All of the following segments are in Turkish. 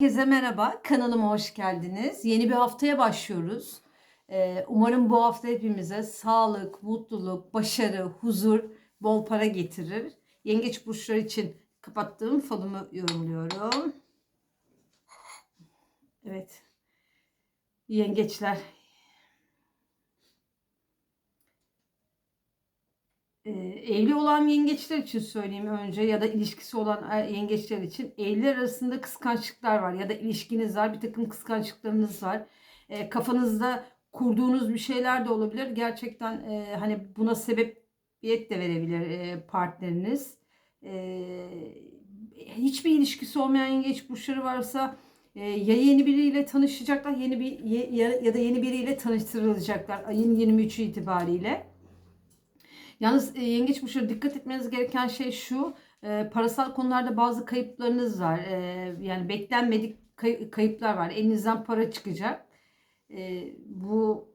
Herkese merhaba, kanalıma hoş geldiniz. Yeni bir haftaya başlıyoruz. Ee, umarım bu hafta hepimize sağlık, mutluluk, başarı, huzur, bol para getirir. Yengeç burçları için kapattığım falımı yorumluyorum. Evet. Yengeçler. Ee, evli olan yengeçler için söyleyeyim önce ya da ilişkisi olan er- yengeçler için evliler arasında kıskançlıklar var ya da ilişkiniz var bir takım kıskançlıklarınız var. Ee, kafanızda kurduğunuz bir şeyler de olabilir. Gerçekten e, hani buna sebebiyet de verebilir e, partneriniz. Ee, hiçbir ilişkisi olmayan yengeç burçları varsa e, ya yeni biriyle tanışacaklar yeni bir ya, ya da yeni biriyle tanıştırılacaklar ayın 23'ü itibariyle. Yalnız e, yengeç burçları dikkat etmeniz gereken şey şu. e, parasal konularda bazı kayıplarınız var. E, yani beklenmedik kay- kayıplar var. Elinizden para çıkacak. E, bu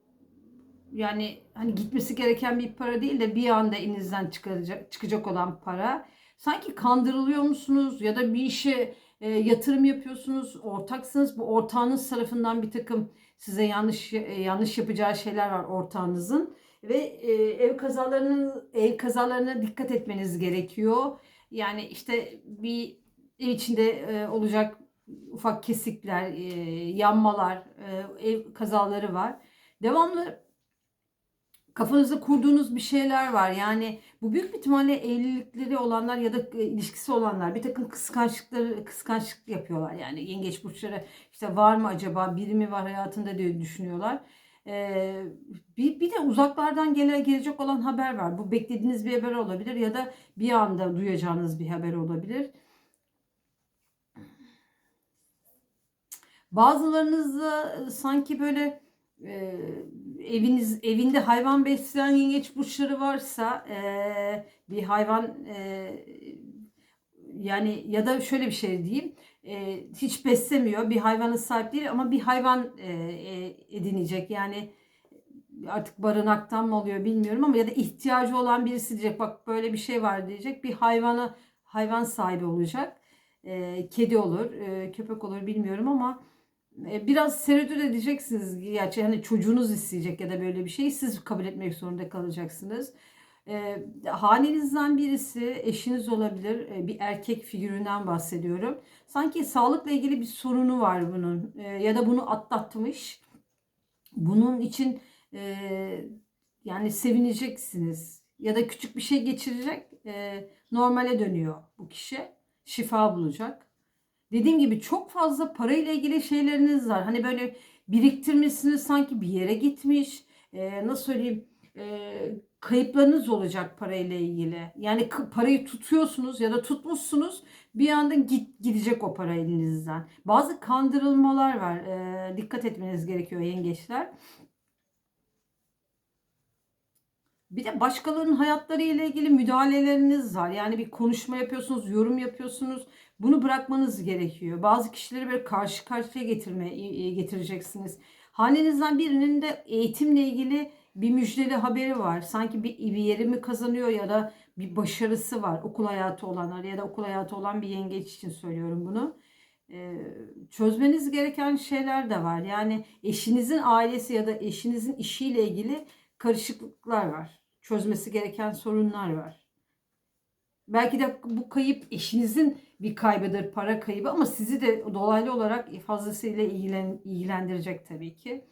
yani hani gitmesi gereken bir para değil de bir anda elinizden çıkaracak çıkacak olan para. Sanki kandırılıyor musunuz ya da bir işe e, yatırım yapıyorsunuz, ortaksınız. Bu ortağınız tarafından bir takım size yanlış e, yanlış yapacağı şeyler var ortağınızın ve e, ev kazalarının ev kazalarına dikkat etmeniz gerekiyor. Yani işte bir ev içinde e, olacak ufak kesikler, e, yanmalar, e, ev kazaları var. Devamlı kafanızda kurduğunuz bir şeyler var. Yani bu büyük bir ihtimalle evlilikleri olanlar ya da e, ilişkisi olanlar bir takım kıskançlıkları kıskançlık yapıyorlar. Yani yengeç burçları işte var mı acaba biri mi var hayatında diye düşünüyorlar. Ee, bir, bir de uzaklardan gele, gelecek olan haber var. Bu beklediğiniz bir haber olabilir ya da bir anda duyacağınız bir haber olabilir. Bazılarınızda sanki böyle e, eviniz evinde hayvan besleyen yengeç burçları varsa e, bir hayvan e, yani ya da şöyle bir şey diyeyim e, hiç beslemiyor bir hayvanın sahip değil ama bir hayvan e, e, edinecek. Yani artık barınaktan mı oluyor bilmiyorum ama ya da ihtiyacı olan birisi diyecek bak böyle bir şey var. diyecek. Bir hayvana hayvan sahibi olacak. E, kedi olur e, köpek olur bilmiyorum ama biraz tereddüt edeceksiniz. Gerçi hani çocuğunuz isteyecek ya da böyle bir şeyi siz kabul etmek zorunda kalacaksınız. E, hanenizden birisi eşiniz olabilir. E, bir erkek figüründen bahsediyorum. Sanki sağlıkla ilgili bir sorunu var bunun. E, ya da bunu atlatmış. Bunun için e, yani sevineceksiniz. Ya da küçük bir şey geçirecek. E, normale dönüyor bu kişi. Şifa bulacak. Dediğim gibi çok fazla parayla ilgili şeyleriniz var. Hani böyle biriktirmişsiniz sanki bir yere gitmiş. Ee, nasıl söyleyeyim? Ee, kayıplarınız olacak parayla ilgili. Yani parayı tutuyorsunuz ya da tutmuşsunuz. Bir anda git, gidecek o para elinizden. Bazı kandırılmalar var. Ee, dikkat etmeniz gerekiyor yengeçler. Bir de başkalarının hayatları ile ilgili müdahaleleriniz var. Yani bir konuşma yapıyorsunuz, yorum yapıyorsunuz. Bunu bırakmanız gerekiyor. Bazı kişileri böyle karşı karşıya getirme getireceksiniz. Hanenizden birinin de eğitimle ilgili bir müjdeli haberi var. Sanki bir, bir yeri mi kazanıyor ya da bir başarısı var. Okul hayatı olanlar ya da okul hayatı olan bir yengeç için söylüyorum bunu. Ee, çözmeniz gereken şeyler de var. Yani eşinizin ailesi ya da eşinizin işiyle ilgili karışıklıklar var. Çözmesi gereken sorunlar var. Belki de bu kayıp eşinizin bir kaybıdır, para kaybı ama sizi de dolaylı olarak fazlasıyla ilgilen, ilgilendirecek tabii ki.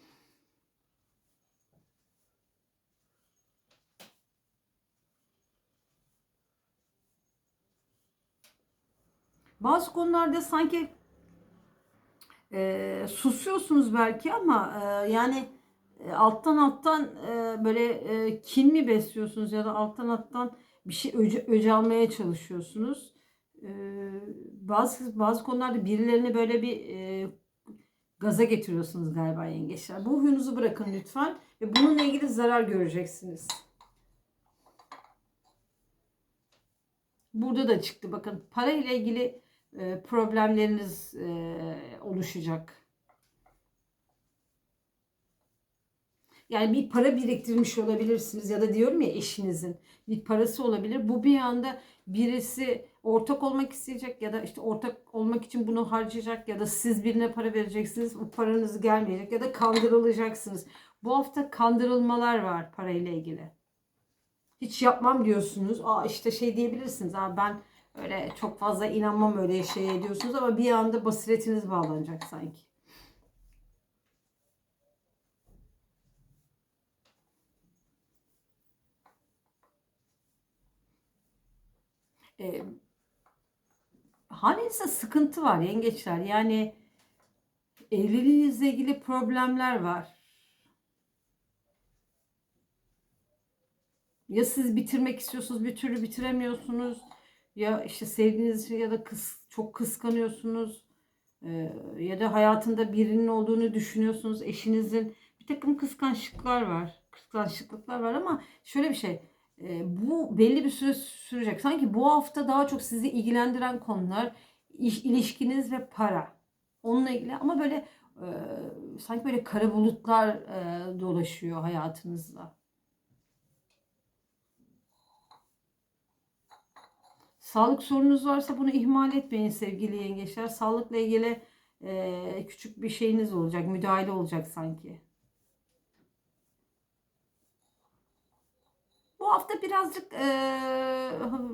Bazı konularda sanki e, susuyorsunuz belki ama e, yani alttan alttan e, böyle e, kin mi besliyorsunuz ya da alttan alttan bir şey öce, öce almaya çalışıyorsunuz. E, bazı bazı konularda birilerini böyle bir e, gaza getiriyorsunuz galiba yengeçler. Bu huyunuzu bırakın lütfen ve bununla ilgili zarar göreceksiniz. Burada da çıktı bakın para ile ilgili e, problemleriniz e, oluşacak. Yani bir para biriktirmiş olabilirsiniz ya da diyorum ya eşinizin bir parası olabilir. Bu bir anda birisi ortak olmak isteyecek ya da işte ortak olmak için bunu harcayacak ya da siz birine para vereceksiniz. Bu paranız gelmeyecek ya da kandırılacaksınız. Bu hafta kandırılmalar var parayla ilgili. Hiç yapmam diyorsunuz. Aa işte şey diyebilirsiniz. Aa ben öyle çok fazla inanmam öyle şeye diyorsunuz ama bir anda basiretiniz bağlanacak sanki. Ee, hanenizde sıkıntı var yengeçler. Yani evliliğinizle ilgili problemler var. Ya siz bitirmek istiyorsunuz bir türlü bitiremiyorsunuz. Ya işte sevdiğiniz ya da kıs, çok kıskanıyorsunuz. Ee, ya da hayatında birinin olduğunu düşünüyorsunuz. Eşinizin bir takım kıskançlıklar var. Kıskançlıklar var ama şöyle bir şey. Bu belli bir süre sürecek. Sanki bu hafta daha çok sizi ilgilendiren konular iş, ilişkiniz ve para. Onunla ilgili ama böyle e, sanki böyle kara bulutlar e, dolaşıyor hayatınızda. Sağlık sorununuz varsa bunu ihmal etmeyin sevgili yengeçler. Sağlıkla ilgili e, küçük bir şeyiniz olacak, müdahale olacak sanki. Hafta birazcık e,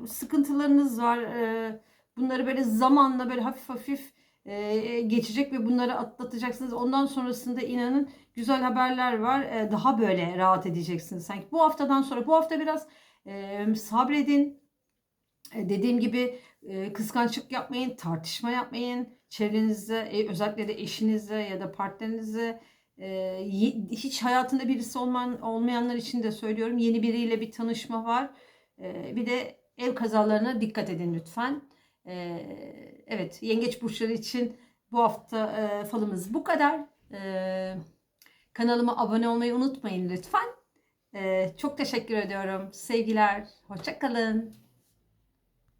sıkıntılarınız var. E, bunları böyle zamanla böyle hafif hafif e, geçecek ve bunları atlatacaksınız. Ondan sonrasında inanın güzel haberler var. E, daha böyle rahat edeceksiniz sanki. Bu haftadan sonra bu hafta biraz e, sabredin. E, Dediğim gibi e, kıskançlık yapmayın, tartışma yapmayın. Çevrenizde, e, özellikle de eşinizle ya da partnerinizle e, ye- hiç hayatında birisi olman, olmayanlar için de söylüyorum. Yeni biriyle bir tanışma var. E, Bir de ev kazalarına dikkat edin lütfen. E, Evet, yengeç burçları için bu hafta e, falımız bu kadar. Kanalıma abone olmayı unutmayın lütfen. Çok teşekkür ediyorum. Sevgiler, hoşça kalın.